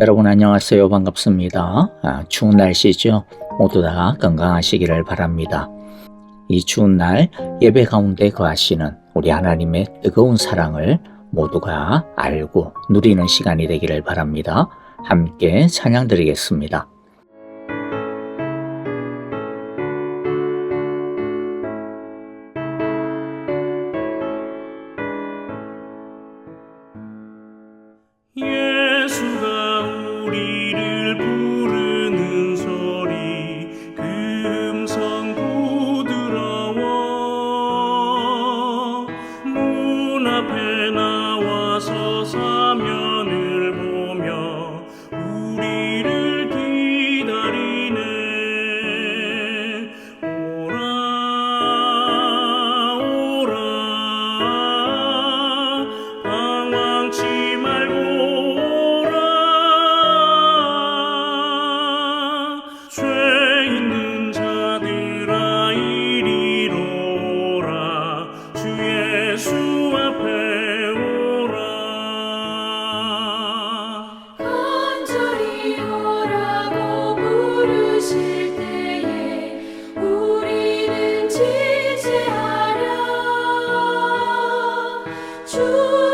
여러분 안녕하세요. 반갑습니다. 아, 추운 날씨죠. 모두 다 건강하시기를 바랍니다. 이 추운 날 예배 가운데 거하시는 우리 하나님의 뜨거운 사랑을 모두가 알고 누리는 시간이 되기를 바랍니다. 함께 찬양 드리겠습니다. 주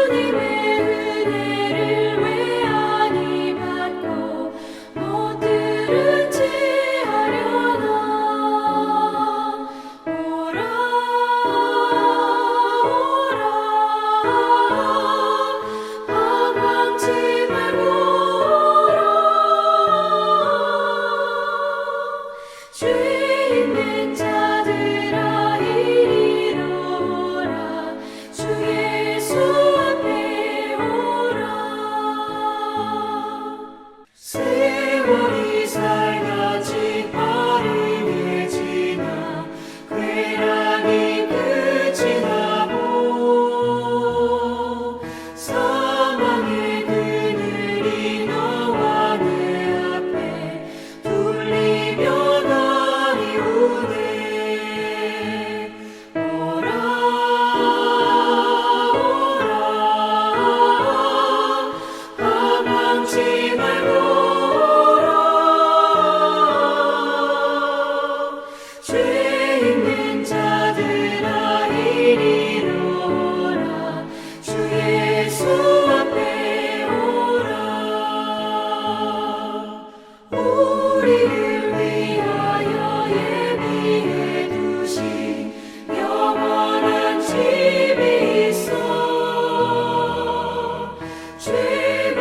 있어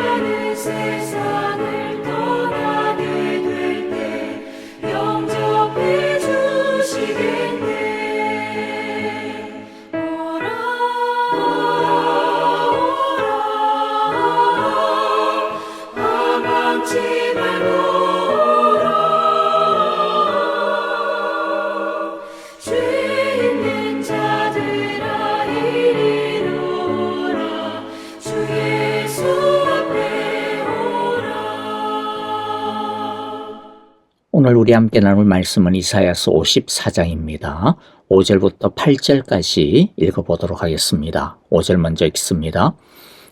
우리 함께 나눌 말씀은 이사야서 54장입니다. 5절부터 8절까지 읽어보도록 하겠습니다. 5절 먼저 읽습니다.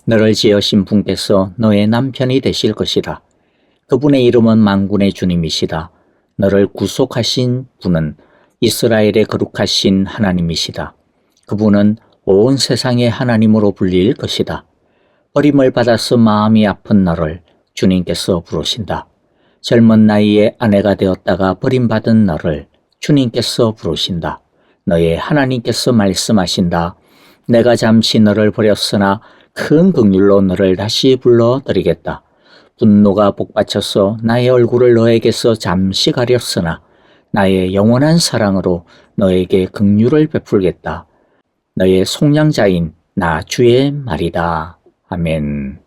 너를 지으신 분께서 너의 남편이 되실 것이라. 그분의 이름은 만군의 주님이시다. 너를 구속하신 분은 이스라엘의 거룩하신 하나님이시다. 그분은 온 세상의 하나님으로 불릴 것이다. 버림을 받아서 마음이 아픈 너를 주님께서 부르신다. 젊은 나이에 아내가 되었다가 버림받은 너를 주님께서 부르신다. 너의 하나님께서 말씀하신다. 내가 잠시 너를 버렸으나 큰 극률로 너를 다시 불러드리겠다. 분노가 복받쳐서 나의 얼굴을 너에게서 잠시 가렸으나 나의 영원한 사랑으로 너에게 극률을 베풀겠다. 너의 속량자인 나 주의 말이다. 아멘.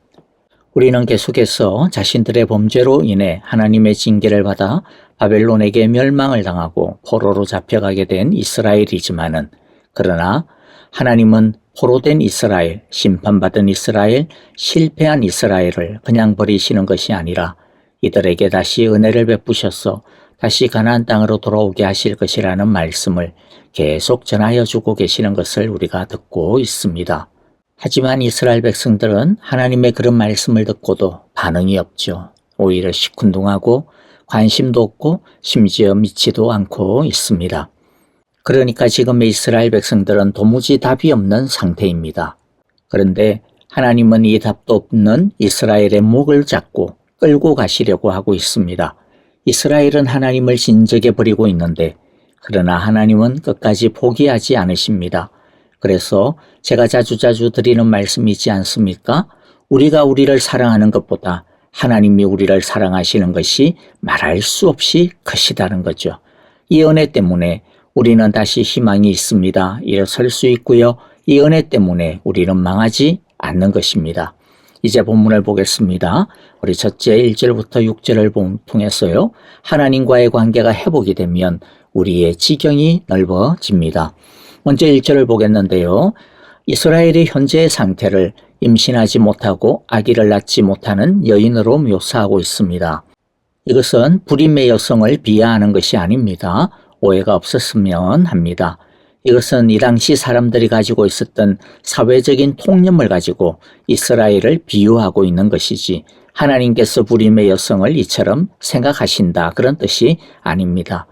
우리는 계속해서 자신들의 범죄로 인해 하나님의 징계를 받아 바벨론에게 멸망을 당하고 포로로 잡혀가게 된 이스라엘이지만은 그러나 하나님은 포로된 이스라엘, 심판받은 이스라엘, 실패한 이스라엘을 그냥 버리시는 것이 아니라 이들에게 다시 은혜를 베푸셔서 다시 가나안 땅으로 돌아오게 하실 것이라는 말씀을 계속 전하여 주고 계시는 것을 우리가 듣고 있습니다. 하지만 이스라엘 백성들은 하나님의 그런 말씀을 듣고도 반응이 없죠. 오히려 시큰둥하고 관심도 없고 심지어 믿지도 않고 있습니다. 그러니까 지금의 이스라엘 백성들은 도무지 답이 없는 상태입니다. 그런데 하나님은 이 답도 없는 이스라엘의 목을 잡고 끌고 가시려고 하고 있습니다. 이스라엘은 하나님을 진적에 버리고 있는데 그러나 하나님은 끝까지 포기하지 않으십니다. 그래서 제가 자주자주 드리는 말씀이 있지 않습니까? 우리가 우리를 사랑하는 것보다 하나님이 우리를 사랑하시는 것이 말할 수 없이 크시다는 거죠. 이 은혜 때문에 우리는 다시 희망이 있습니다. 일어설 수 있고요. 이 은혜 때문에 우리는 망하지 않는 것입니다. 이제 본문을 보겠습니다. 우리 첫째 1절부터 6절을 통해서요. 하나님과의 관계가 회복이 되면 우리의 지경이 넓어집니다. 먼저 1절을 보겠는데요. 이스라엘의 현재의 상태를 임신하지 못하고 아기를 낳지 못하는 여인으로 묘사하고 있습니다. 이것은 불임의 여성을 비하하는 것이 아닙니다. 오해가 없었으면 합니다. 이것은 이 당시 사람들이 가지고 있었던 사회적인 통념을 가지고 이스라엘을 비유하고 있는 것이지 하나님께서 불임의 여성을 이처럼 생각하신다 그런 뜻이 아닙니다.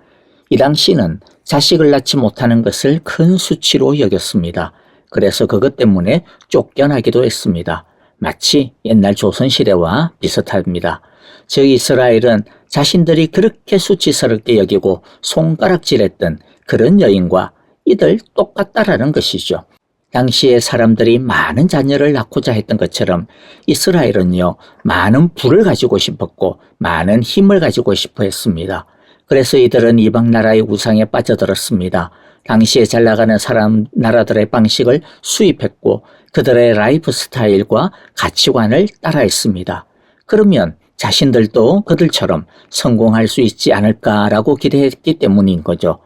이 당시는 자식을 낳지 못하는 것을 큰 수치로 여겼습니다. 그래서 그것 때문에 쫓겨나기도 했습니다. 마치 옛날 조선시대와 비슷합니다. 즉 이스라엘은 자신들이 그렇게 수치스럽게 여기고 손가락질했던 그런 여인과 이들 똑같다라는 것이죠. 당시에 사람들이 많은 자녀를 낳고자 했던 것처럼 이스라엘은요, 많은 부를 가지고 싶었고, 많은 힘을 가지고 싶어 했습니다. 그래서 이들은 이방 나라의 우상에 빠져들었습니다. 당시에 잘 나가는 사람, 나라들의 방식을 수입했고, 그들의 라이프 스타일과 가치관을 따라했습니다. 그러면 자신들도 그들처럼 성공할 수 있지 않을까라고 기대했기 때문인 거죠.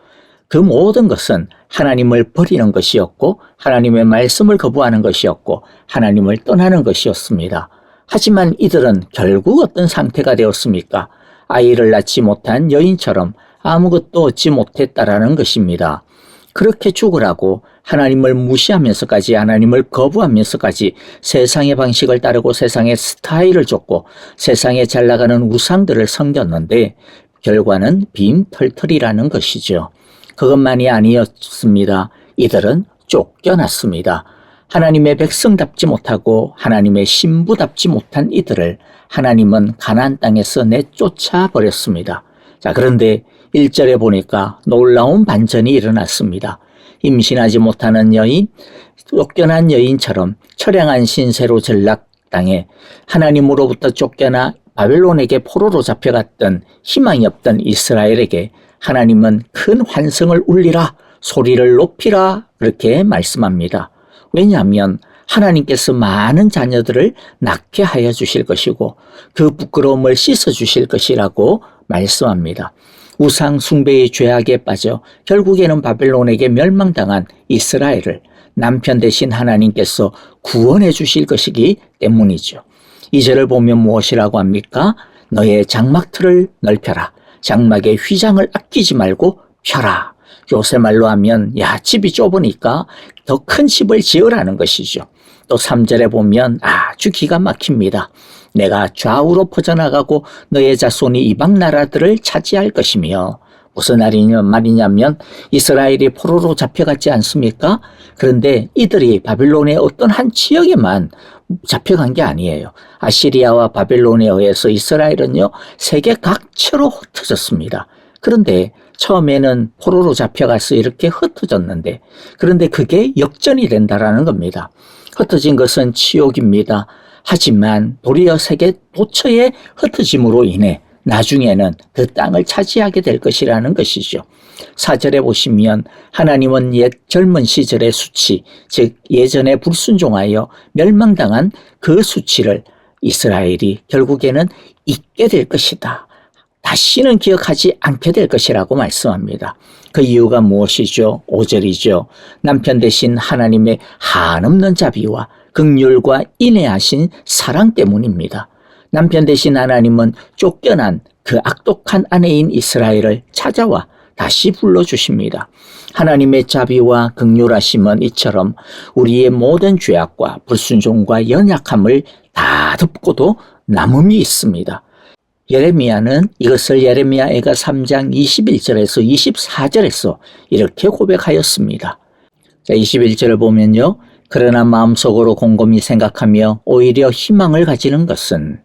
그 모든 것은 하나님을 버리는 것이었고 하나님의 말씀을 거부하는 것이었고 하나님을 떠나는 것이었습니다. 하지만 이들은 결국 어떤 상태가 되었습니까? 아이를 낳지 못한 여인처럼 아무것도 얻지 못했다라는 것입니다. 그렇게 죽으라고 하나님을 무시하면서까지 하나님을 거부하면서까지 세상의 방식을 따르고 세상의 스타일을 줬고 세상에 잘 나가는 우상들을 섬겼는데 결과는 빈털털이라는 것이죠. 그것만이 아니었습니다. 이들은 쫓겨났습니다. 하나님의 백성답지 못하고 하나님의 신부답지 못한 이들을 하나님은 가나안 땅에서 내쫓아 버렸습니다. 자, 그런데 1절에 보니까 놀라운 반전이 일어났습니다. 임신하지 못하는 여인, 쫓겨난 여인처럼 처량한 신세로 전락당해 하나님으로부터 쫓겨나 바벨론에게 포로로 잡혀갔던 희망이 없던 이스라엘에게 하나님은 큰 환성을 울리라, 소리를 높이라, 그렇게 말씀합니다. 왜냐하면 하나님께서 많은 자녀들을 낳게 하여 주실 것이고 그 부끄러움을 씻어 주실 것이라고 말씀합니다. 우상 숭배의 죄악에 빠져 결국에는 바벨론에게 멸망당한 이스라엘을 남편 대신 하나님께서 구원해 주실 것이기 때문이죠. 이 절을 보면 무엇이라고 합니까? 너의 장막 틀을 넓혀라. 장막의 휘장을 아끼지 말고 펴라. 요새 말로 하면 야 집이 좁으니까 더 큰 집을 지으라는 것이죠. 또 3절에 보면 아주 기가 막힙니다. 내가 좌우로 퍼져나가고 너의 자손이 이방 나라들을 차지할 것이며 무슨 말이냐, 말이냐면 이스라엘이 포로로 잡혀갔지 않습니까? 그런데 이들이 바빌론의 어떤 한 지역에만 잡혀간 게 아니에요. 아시리아와 바빌론에 의해서 이스라엘은요, 세계 각처로 흩어졌습니다. 그런데 처음에는 포로로 잡혀가서 이렇게 흩어졌는데, 그런데 그게 역전이 된다라는 겁니다. 흩어진 것은 치욕입니다. 하지만 도리어 세계 도처의 흩어짐으로 인해 나중에는 그 땅을 차지하게 될 것이라는 것이죠. 사절에 보시면 하나님은 옛 젊은 시절의 수치, 즉 예전에 불순종하여 멸망당한 그 수치를 이스라엘이 결국에는 잊게 될 것이다. 다시는 기억하지 않게 될 것이라고 말씀합니다. 그 이유가 무엇이죠? 5절이죠. 남편 대신 하나님의 한없는 자비와 극률과 인내하신 사랑 때문입니다. 남편 대신 하나님은 쫓겨난 그 악독한 아내인 이스라엘을 찾아와 다시 불러주십니다. 하나님의 자비와 극률하심은 이처럼 우리의 모든 죄악과 불순종과 연약함을 다 덮고도 남음이 있습니다. 예레미야는 이것을 예레미야애가 3장 21절에서 24절에서 이렇게 고백하였습니다. 자, 21절을 보면요. 그러나 마음속으로 곰곰이 생각하며 오히려 희망을 가지는 것은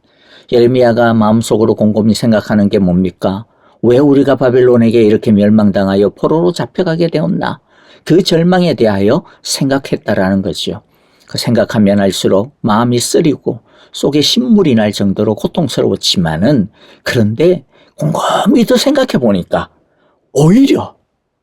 예레미야가 마음속으로 곰곰이 생각하는 게 뭡니까? 왜 우리가 바벨론에게 이렇게 멸망당하여 포로로 잡혀가게 되었나? 그 절망에 대하여 생각했다라는 거죠. 그 생각하면 할수록 마음이 쓰리고 속에 신물이 날 정도로 고통스러웠지만은 그런데 곰곰이 더 생각해 보니까 오히려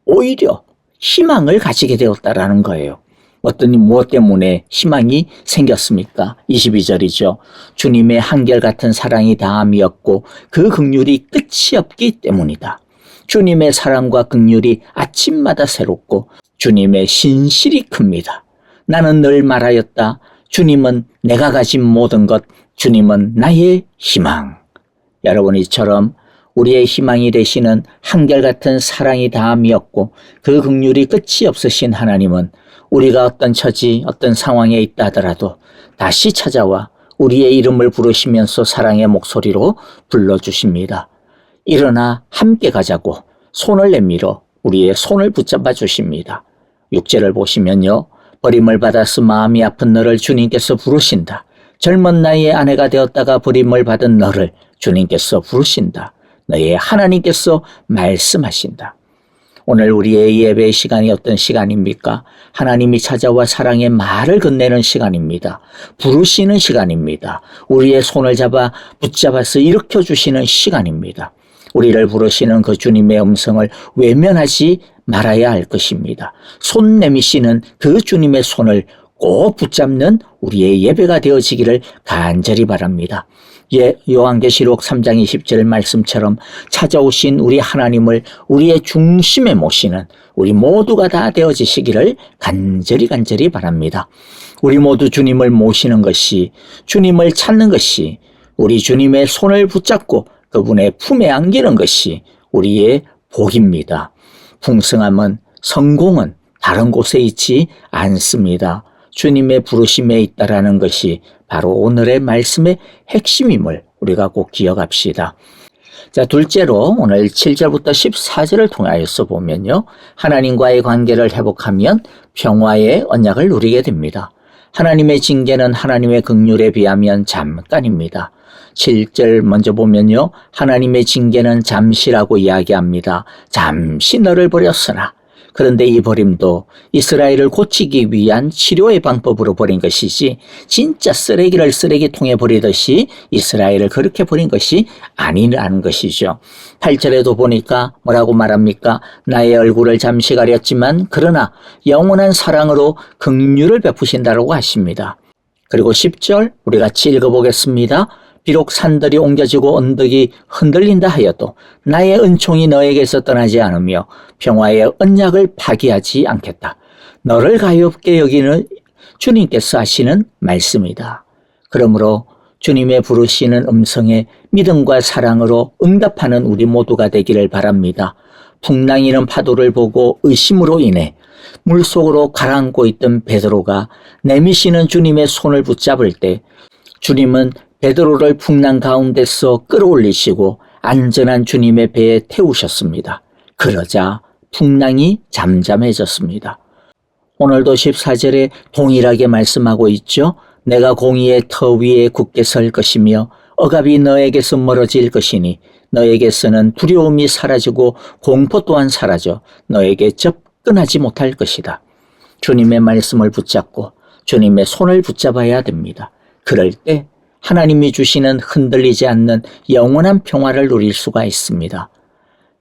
오히려 희망을 가지게 되었다라는 거예요. 어떤 무엇 때문에 희망이 생겼습니까? 22절이죠. 주님의 한결같은 사랑이 다함이었고 그 극률이 끝이 없기 때문이다. 주님의 사랑과 극률이 아침마다 새롭고 주님의 신실이 큽니다. 나는 늘 말하였다. 주님은 내가 가진 모든 것, 주님은 나의 희망. 여러분 이처럼 우리의 희망이 되시는 한결같은 사랑이 다함이었고 그 극률이 끝이 없으신 하나님은 우리가 어떤 처지, 어떤 상황에 있다 하더라도 다시 찾아와 우리의 이름을 부르시면서 사랑의 목소리로 불러주십니다. 일어나 함께 가자고 손을 내밀어 우리의 손을 붙잡아 주십니다. 육제를 보시면요. 버림을 받아서 마음이 아픈 너를 주님께서 부르신다. 젊은 나이에 아내가 되었다가 버림을 받은 너를 주님께서 부르신다. 너의 하나님께서 말씀하신다. 오늘 우리의 예배 시간이 어떤 시간입니까? 하나님이 찾아와 사랑의 말을 건네는 시간입니다. 부르시는 시간입니다. 우리의 손을 잡아 붙잡아서 일으켜 주시는 시간입니다. 우리를 부르시는 그 주님의 음성을 외면하지 말아야 할 것입니다. 손 내미시는 그 주님의 손을 꼭 붙잡는 우리의 예배가 되어지기를 간절히 바랍니다. 예, 요한계시록 3장 20절 말씀처럼 찾아오신 우리 하나님을 우리의 중심에 모시는 우리 모두가 다 되어지시기를 간절히 간절히 바랍니다. 우리 모두 주님을 모시는 것이 주님을 찾는 것이 우리 주님의 손을 붙잡고 그분의 품에 안기는 것이 우리의 복입니다. 풍성함은 성공은 다른 곳에 있지 않습니다. 주님의 부르심에 있다라는 것이 바로 오늘의 말씀의 핵심임을 우리가 꼭 기억합시다. 자, 둘째로 오늘 7절부터 14절을 통하여서 보면요. 하나님과의 관계를 회복하면 평화의 언약을 누리게 됩니다. 하나님의 징계는 하나님의 극률에 비하면 잠깐입니다. 7절 먼저 보면요. 하나님의 징계는 잠시라고 이야기합니다. 잠시 너를 버렸으나 그런데 이 버림도 이스라엘을 고치기 위한 치료의 방법으로 버린 것이지 진짜 쓰레기를 쓰레기통에 버리듯이 이스라엘을 그렇게 버린 것이 아니라는 것이죠. 8절에도 보니까 뭐라고 말합니까? 나의 얼굴을 잠시 가렸지만 그러나 영원한 사랑으로 긍휼을 베푸신다라고 하십니다. 그리고 10절 우리 같이 읽어보겠습니다. 비록 산들이 옮겨지고 언덕이 흔들린다 하여도 나의 은총이 너에게서 떠나지 않으며 평화의 언약을 파기하지 않겠다. 너를 가엾게 여기는 주님께서 하시는 말씀이다. 그러므로 주님의 부르시는 음성에 믿음과 사랑으로 응답하는 우리 모두가 되기를 바랍니다. 풍랑이는 파도를 보고 의심으로 인해 물속으로 가라앉고 있던 베드로가 내미시는 주님의 손을 붙잡을 때 주님은 베드로를 풍랑 가운데서 끌어올리시고 안전한 주님의 배에 태우셨습니다. 그러자 풍랑이 잠잠해졌습니다. 오늘도 14절에 동일하게 말씀하고 있죠. 내가 공의의 터 위에 굳게 설 것이며 억압이 너에게서 멀어질 것이니 너에게서는 두려움이 사라지고 공포 또한 사라져 너에게 접근하지 못할 것이다. 주님의 말씀을 붙잡고 주님의 손을 붙잡아야 됩니다. 그럴 때 하나님이 주시는 흔들리지 않는 영원한 평화를 누릴 수가 있습니다.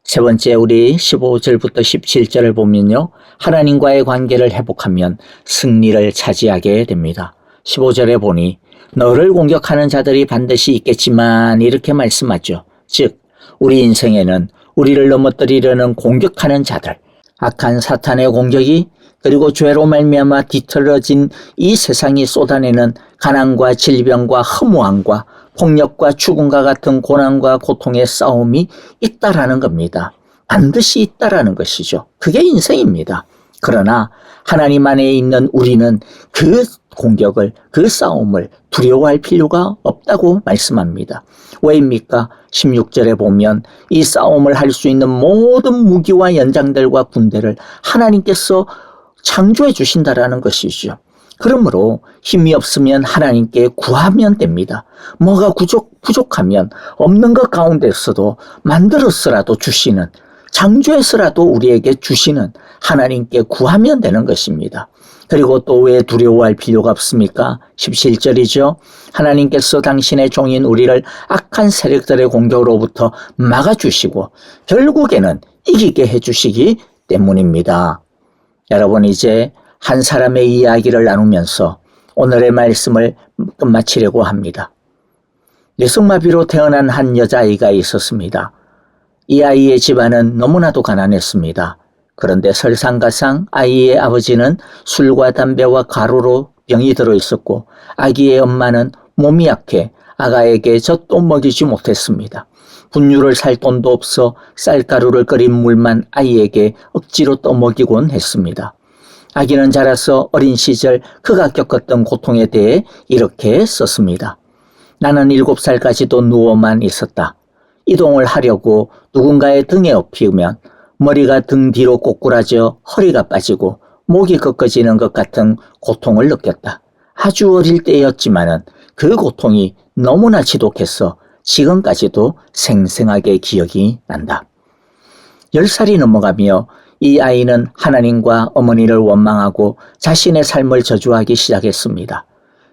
세 번째 우리 15절부터 17절을 보면요. 하나님과의 관계를 회복하면 승리를 차지하게 됩니다. 15절에 보니 너를 공격하는 자들이 반드시 있겠지만 이렇게 말씀하죠. 즉 우리 인생에는 우리를 넘어뜨리려는 공격하는 자들, 악한 사탄의 공격이 그리고 죄로 말미암아 뒤틀어진 이 세상이 쏟아내는 가난과 질병과 허무함과 폭력과 죽음과 같은 고난과 고통의 싸움이 있다라는 겁니다. 반드시 있다라는 것이죠. 그게 인생입니다. 그러나 하나님 안에 있는 우리는 그 공격을 그 싸움을 두려워할 필요가 없다고 말씀합니다. 왜입니까? 16절에 보면 이 싸움을 할 수 있는 모든 무기와 연장들과 군대를 하나님께서 창조해 주신다라는 것이죠. 그러므로 힘이 없으면 하나님께 구하면 됩니다. 뭐가 부족, 부족하면 없는 것 가운데서도 만들었으라도 주시는, 창조해서라도 우리에게 주시는 하나님께 구하면 되는 것입니다. 그리고 또 왜 두려워할 필요가 없습니까? 17절이죠. 하나님께서 당신의 종인 우리를 악한 세력들의 공격으로부터 막아주시고 결국에는 이기게 해주시기 때문입니다. 여러분 이제 한 사람의 이야기를 나누면서 오늘의 말씀을 끝마치려고 합니다. 뇌성마비로 태어난 한 여자아이가 있었습니다. 이 아이의 집안은 너무나도 가난했습니다. 그런데 설상가상 아이의 아버지는 술과 담배와 가루로 병이 들어 있었고 아기의 엄마는 몸이 약해 아가에게 젖도 먹이지 못했습니다. 분유를 살 돈도 없어 쌀가루를 끓인 물만 아이에게 억지로 떠먹이곤 했습니다. 아기는 자라서 어린 시절 그가 겪었던 고통에 대해 이렇게 썼습니다. 나는 일곱 살까지도 누워만 있었다. 이동을 하려고 누군가의 등에 업히면 머리가 등 뒤로 꼬꾸라져 허리가 빠지고 목이 꺾어지는 것 같은 고통을 느꼈다. 아주 어릴 때였지만은 그 고통이 너무나 지독해서 지금까지도 생생하게 기억이 난다. 열 살이 넘어가며 이 아이는 하나님과 어머니를 원망하고 자신의 삶을 저주하기 시작했습니다.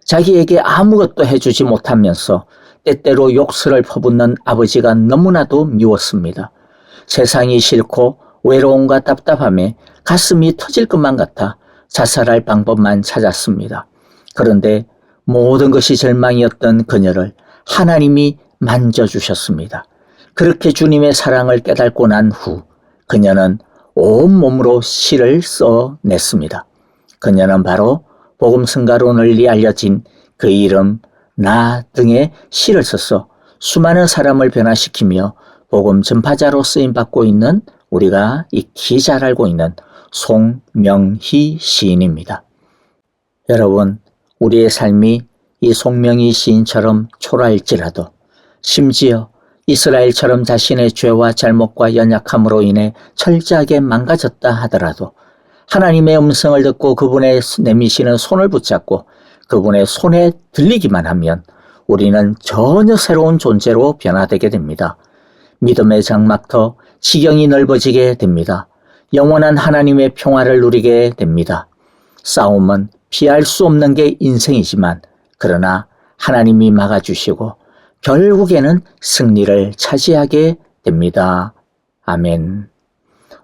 자기에게 아무것도 해주지 못하면서 때때로 욕설을 퍼붓는 아버지가 너무나도 미웠습니다. 세상이 싫고 외로움과 답답함에 가슴이 터질 것만 같아 자살할 방법만 찾았습니다. 그런데 모든 것이 절망이었던 그녀를 하나님이 만져주셨습니다. 그렇게 주님의 사랑을 깨닫고 난 후 그녀는 온몸으로 시를 써냈습니다. 그녀는 바로 복음성가로 널리 알려진 그 이름 나 등의 시를 써서 수많은 사람을 변화시키며 복음 전파자로 쓰임 받고 있는 우리가 익히 잘 알고 있는 송명희 시인입니다. 여러분, 우리의 삶이 이 송명희 시인처럼 초라할지라도 심지어 이스라엘처럼 자신의 죄와 잘못과 연약함으로 인해 철저하게 망가졌다 하더라도 하나님의 음성을 듣고 그분의 내미시는 손을 붙잡고 그분의 손에 들리기만 하면 우리는 전혀 새로운 존재로 변화되게 됩니다. 믿음의 장막터 지경이 넓어지게 됩니다. 영원한 하나님의 평화를 누리게 됩니다. 싸움은 피할 수 없는 게 인생이지만 그러나 하나님이 막아주시고 결국에는 승리를 차지하게 됩니다. 아멘.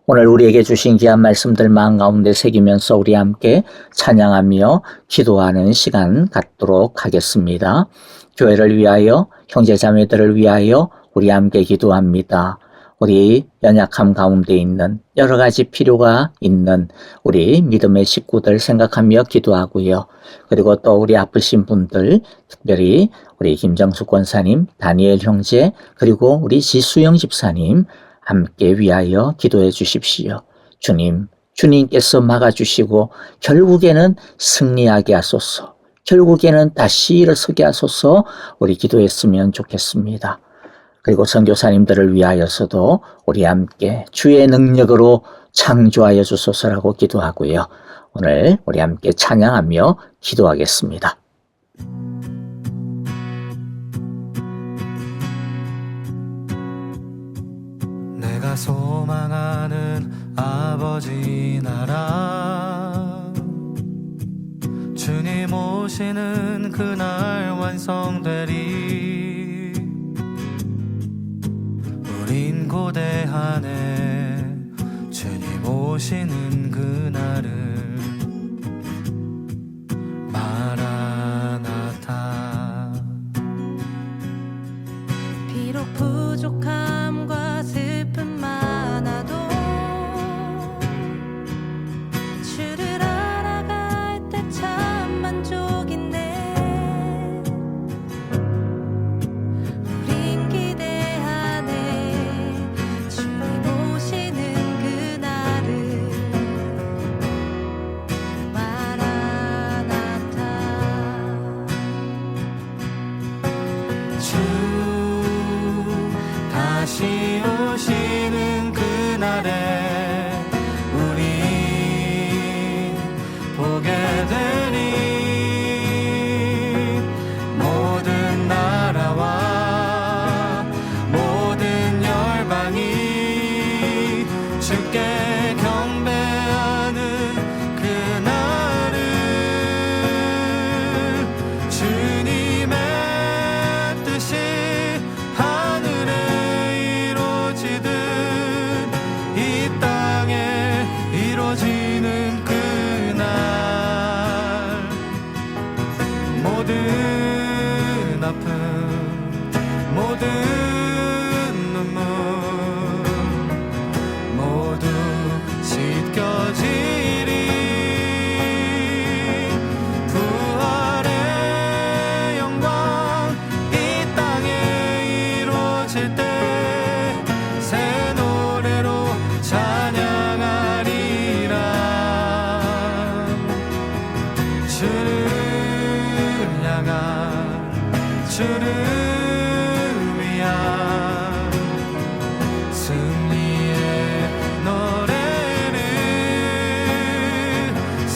오늘 우리에게 주신 귀한 말씀들 마음 가운데 새기면서 우리 함께 찬양하며 기도하는 시간 갖도록 하겠습니다. 교회를 위하여 형제 자매들을 위하여 우리 함께 기도합니다. 우리 연약함 가운데 있는 여러 가지 필요가 있는 우리 믿음의 식구들 생각하며 기도하고요. 그리고 또 우리 아프신 분들, 특별히 우리 김정숙 권사님, 다니엘 형제, 그리고 우리 지수영 집사님 함께 위하여 기도해 주십시오. 주님, 주님께서 막아주시고 결국에는 승리하게 하소서. 결국에는 다시 일어서게 하소서 우리 기도했으면 좋겠습니다. 그리고 선교사님들을 위하여서도 우리 함께 주의 능력으로 창조하여 주소서라고 기도하고요. 오늘 우리 함께 찬양하며 기도하겠습니다. 내가 소망하는 아버지 나라 주님 오시는 그날 완성되리 고대하네. 주님 오시는 그날을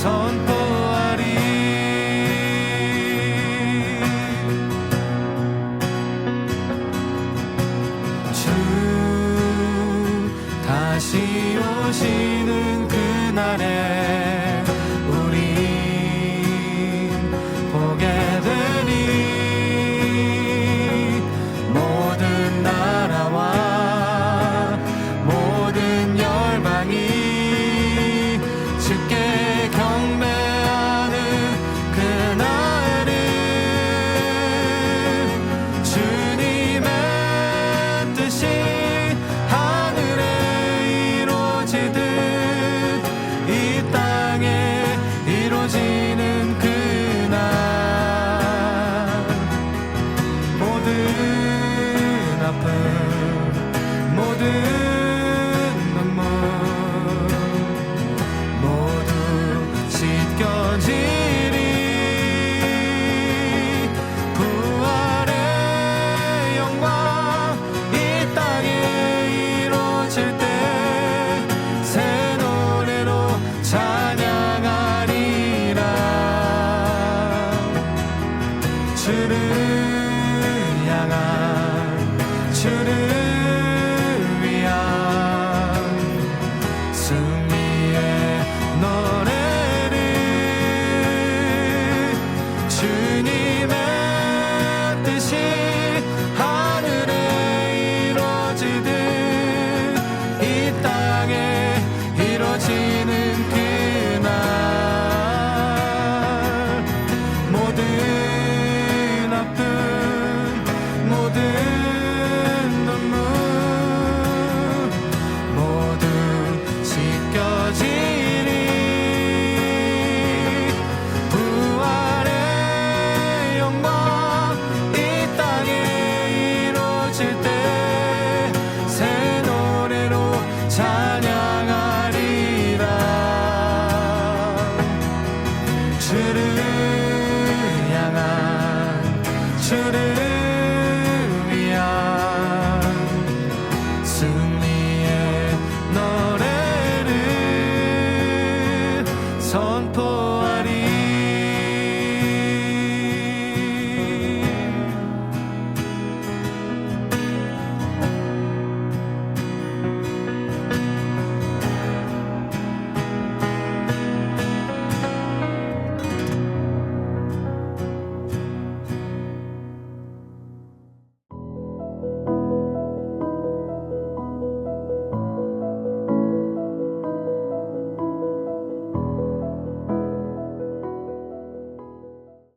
선